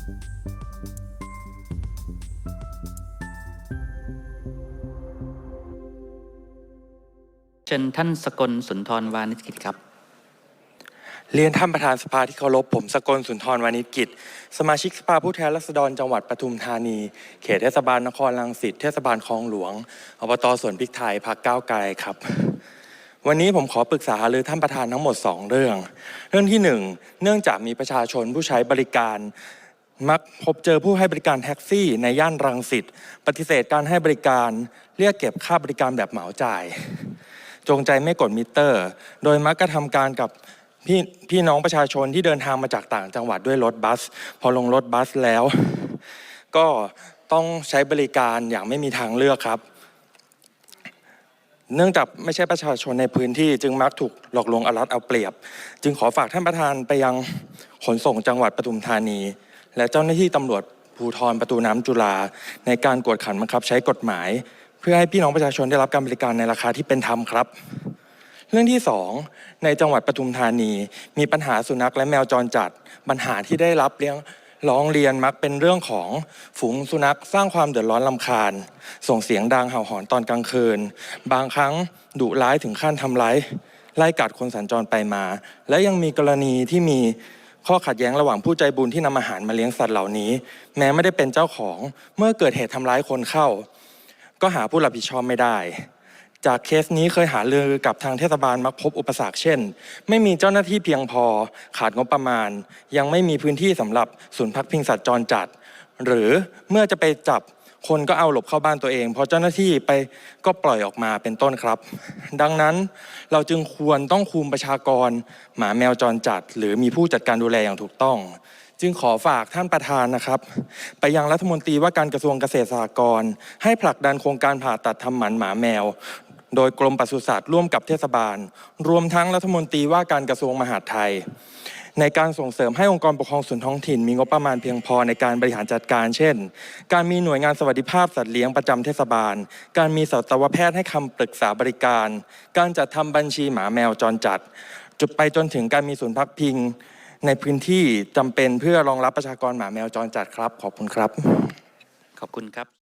เชิญท่านสกลสุนทรวานิชกิจครับ เรียนท่านประธานสภาที่เคารพผมสกลสุนทรวานิชกิจ สมาชิกสภาผู้แทนราษฎรจังหวัดปทุมธานี เขตเทศบาลนครรังสิตเทศบาลคลองหลวงอบตสวนพริกไทยพักก้าวไกลครับวันนี้ผมขอปรึกษาหรือท่านประธานทั้งหมด 2 เรื่อง เรื่องที่ 1 เนื่องจากมีประชาชนผู้ใช้บริการ มักพบเจอผู้ให้บริการแท็กซี่ในย่านรังสิตปฏิเสธการให้บริการเรียกเก็บค่าบริการแบบเหมาจ่าย จงใจไม่กดมิเตอร์ โดยมักกระทำการกับพี่พี่น้องประชาชนที่เดินทางมาจากต่างจังหวัดด้วยรถบัส พอลงรถบัสแล้ว ก็ต้องใช้บริการอย่างไม่มีทางเลือกครับ เนื่องจากไม่ใช่ประชาชนในพื้นที่จึงมักถูกหลอกลวงเอารัดเอาเปรียบ จึงขอฝากท่านประธานไปยังขนส่งจังหวัดปทุมธานี และเจ้าหน้าที่ตำรวจภูธรประตูน้ำจุฬาในการกวดขันบังคับใช้กฎหมาย เพื่อให้พี่น้องประชาชนได้รับการบริการในราคาที่เป็นธรรมครับ เรื่องที่สองในจังหวัดปทุมธานี มีปัญหาสุนัขและแมวจรจัด ปัญหาที่ได้รับเลี้ยงร้องเรียนมักเป็นเรื่องของฝูงสุนัขสร้างความเดือดร้อนลำคาญ ส่งเสียงดังเห่าหอนตอนกลางคืน บางครั้งดุร้ายถึงขั้นทำร้ายไล่กัดคนสัญจรไปมา และยังมีกรณีที่มี ข้อขัดแย้งระหว่างผู้ใจบุญที่นำอาหารมาเลี้ยงสัตว์เหล่านี้ แม้ไม่ได้เป็นเจ้าของ เมื่อเกิดเหตุทำร้ายคนเข้า ก็หาผู้รับผิดชอบไม่ได้ จากเคสนี้เคยหาเรือกับทางเทศบาลมักพบอุปสรรคเช่น ไม่มีเจ้าหน้าที่เพียงพอ ขาดงบประมาณ ยังไม่มีพื้นที่สำหรับศูนย์พักพิงสัตว์จรจัด หรือเมื่อจะไปจับ คนก็เอาหลบเข้าบ้านตัวเอง พอเจ้าหน้าที่ไปก็ปล่อยออกมาเป็นต้นครับ ดังนั้นเราจึงควรต้องคุมประชากร หมาแมวจรจัด หรือมีผู้จัดการดูแลอย่างถูกต้อง จึงขอฝากท่านประธานนะครับ ไปยังรัฐมนตรีว่าการกระทรวงเกษตรสหกรณ์ให้ผลักดันโครงการผ่าตัดทำหมันหมาแมว โดยกรมปศุสัตว์ร่วมกับเทศบาล รวมทั้งรัฐมนตรีว่าการกระทรวงมหาดไทย ในการส่งเสริมให้องค์กรปกครองส่วนท้องถิ่น มีงบประมาณเพียงพอในการบริหารจัดการ เช่น การมีหน่วยงานสวัสดิภาพสัตว์เลี้ยงประจำเทศบาล การมีสัตวแพทย์ให้คำปรึกษาบริการ การจัดทำบัญชีหมาแมวจรจัด จุดไปจนถึงการมีศูนย์พักพิง ในพื้นที่จำเป็นเพื่อรองรับประชากรหมาแมวจรจัดครับ ขอบคุณครับ ขอบคุณครับ